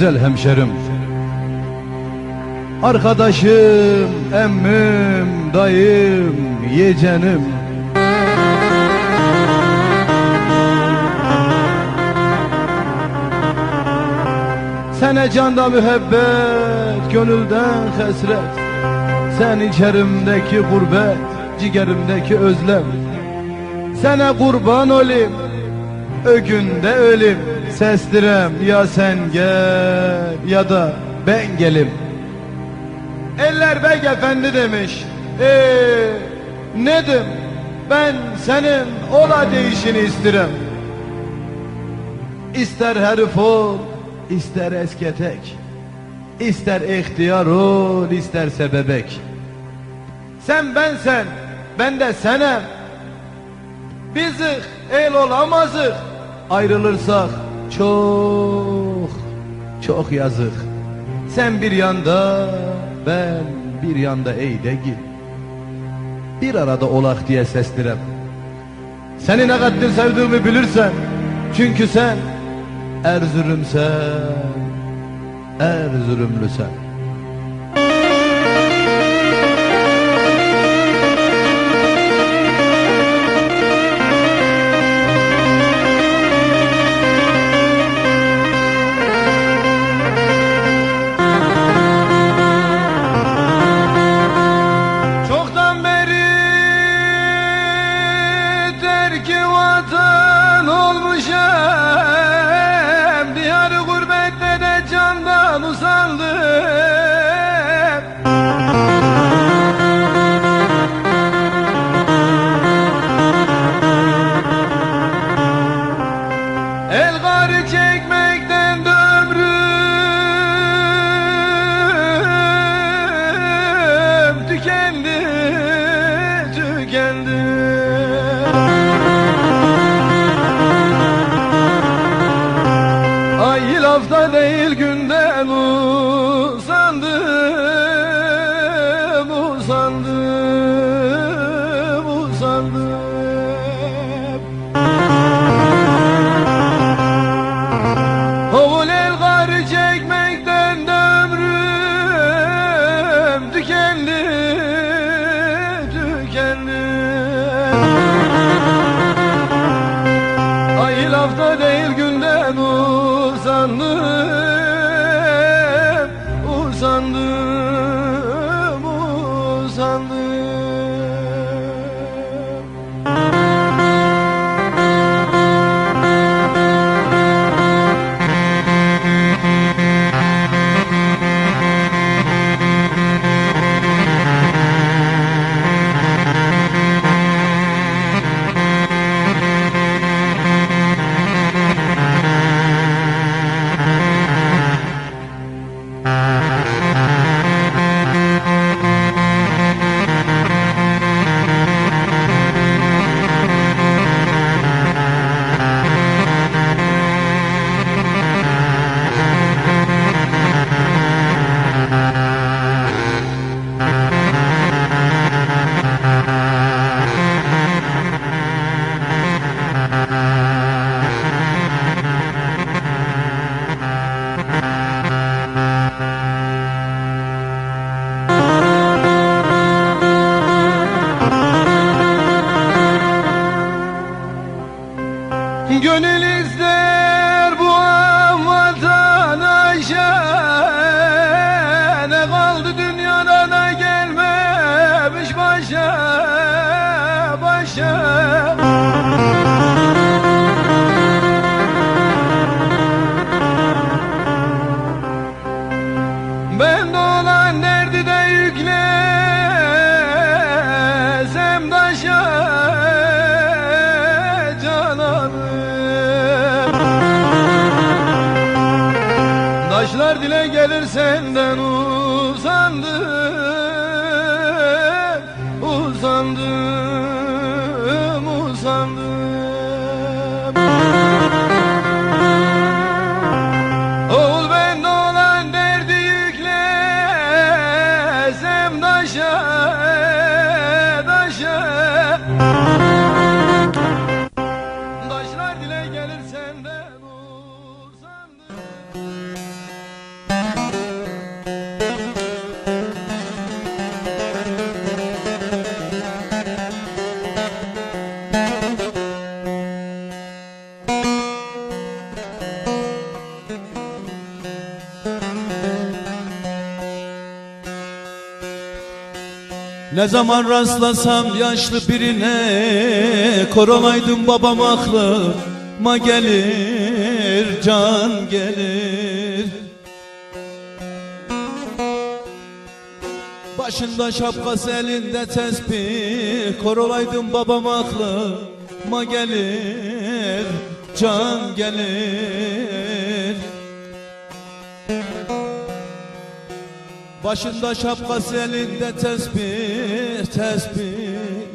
güzel hemşerim. Arkadaşım, emmim, dayım, yeğenim. Sene canda mühebbet, gönülden hasret Sen içerimdeki gurbet, ciğerimdeki özlem Sana kurban olayım, ögünde ölüm Sestirem ya sen gel ya da ben gelim. Eller bey efendi demiş Eee nedim? Ben senin ola değişini isterim. İster herif ol, ister esketek İster ihtiyar ol, isterse bebek Sen bensen, ben de senem. Bizik el olamazık Ayrılırsak çok, çok yazık. Sen bir yanda, ben bir yanda ey de git. Bir arada olak diye sestirem. Seni ne kadar sevdiğimi bilirsen Çünkü sen Erzurumsen Erzurumlusen tükendi. Mm-hmm. Ne kaldı Taşlar dile gelir senden uzandım Uzandım, uzandım Oğul bende olan derdi yüklesem taşa, Ne zaman rastlasam yaşlı birine Korolaydım babam aklıma gelir Can gelir. Başında şapkası elinde tesbih Korolaydım babam aklıma gelir Can gelir. Başında şapkası elinde tesbih tesbih.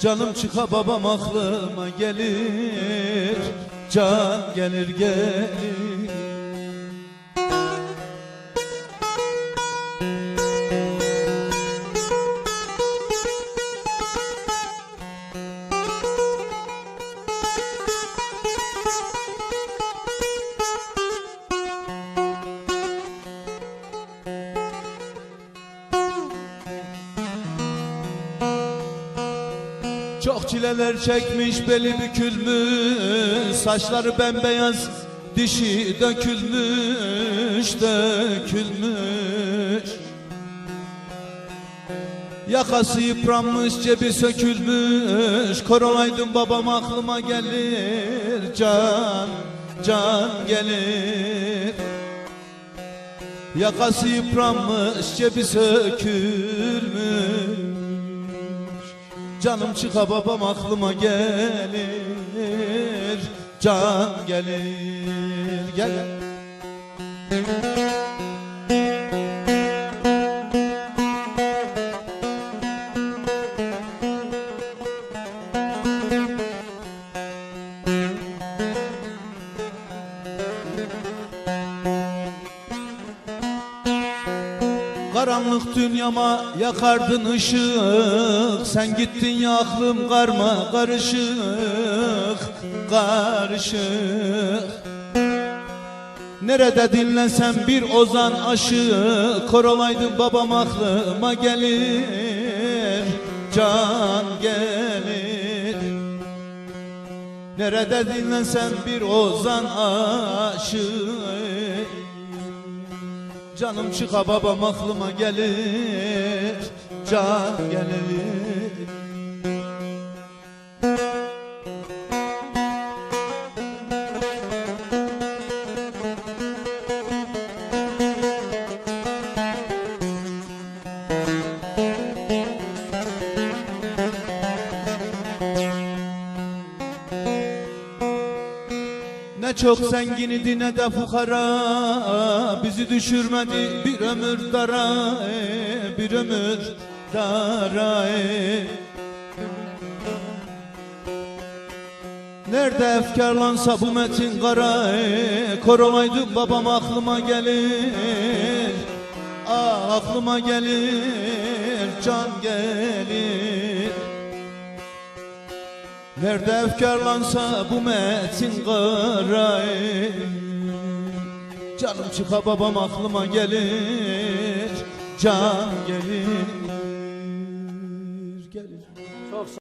Canım çıka babam aklıma gelir Can gelir gelir Çok çileler çekmiş beli bükülmüş Saçları bembeyaz dişi dökülmüş dökülmüş. Yakası yıpranmış cebi sökülmüş Korolaydım babam aklıma gelir Can, can gelir. Yakası yıpranmış cebi sökülmüş Canım çıka babam aklıma gelir. Can gelir Gel. Karanlık dünyama yakardın ışık. Sen gittin ya aklım karma karışık Karışık. Nerede dinlensem bir ozan aşık. Korolaydım babam aklıma gelir Can gelir. Nerede dinlensem bir ozan aşık Canım çıka babam aklıma gelir Can gelir Ne çok zengin idi ne de fukara Bizi düşürmedi. Bir ömür dara e, Bir ömür dara e. Nerede efkarlansa bu metin kara e, Korolaydı babam aklıma gelir. Ah aklıma gelir can gelir Nerede efkarlansa bu metin kara Canım çıka babam aklıma gelir Can gelir. Gelir Çok sağ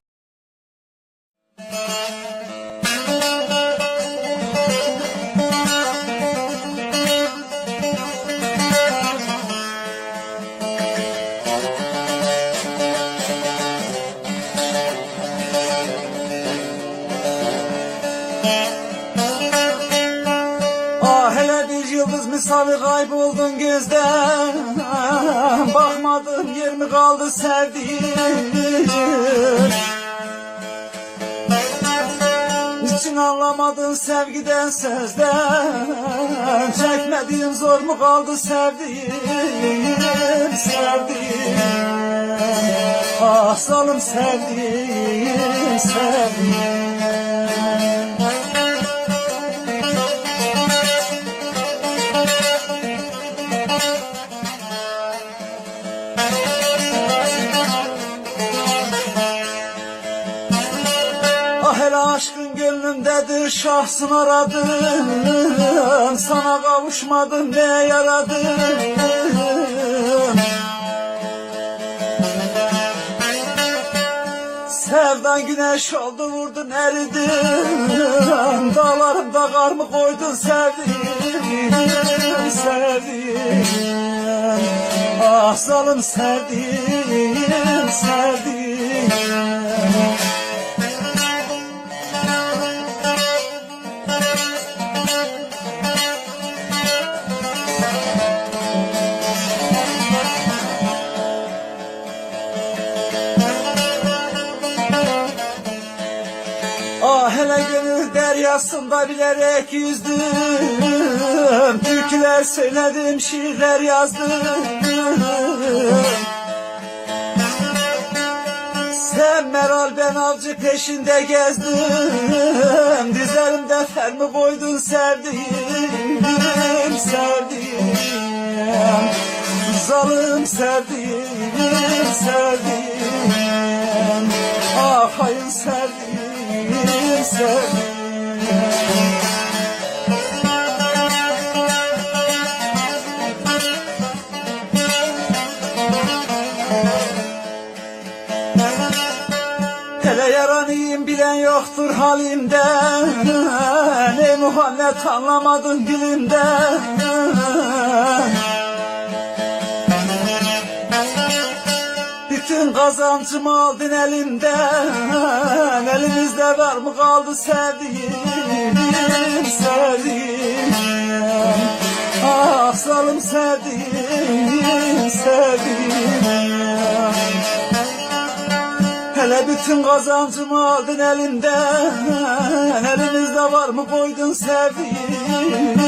kayboldun gözden Bakmadığım yer mi kaldı sevdiğim Niçin anlamadın sevgiden sözden Çekmediğim zor mu kaldı sevdiğim Sevdiğim Ah zalim sevdiğim Sevdiğim aşkın gönlümdedir şahsın aradım Sana kavuşmadım ne yaradım Sevdan güneş oldu vurdun eridin Dağlarımda kar koydun sevdiğim Sevdiğim Ah zalim sevdim sevdim deryasında bilerek yüzdüm. Türküler söyledim, şiirler yazdım. Sen Meral ben avcı peşinde gezdim. Dizlerimde fermi koydun serdim Serdim Zalim serdim Serdim Ah hayır serdim Serdim Hele yaranıyım bilen yoktur halimden. Ey Muhammed anlamadın dilimden Bütün kazancımı aldın elimden Elimizde var mı kaldı sevdiğim Sevdiğim Ah zalim sevdiğim Sevdiğim Hele bütün kazancımı aldın elimden Elimizde var mı koydun sevdiğim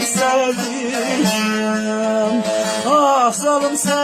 Sevdiğim Ah zalim sevdiğim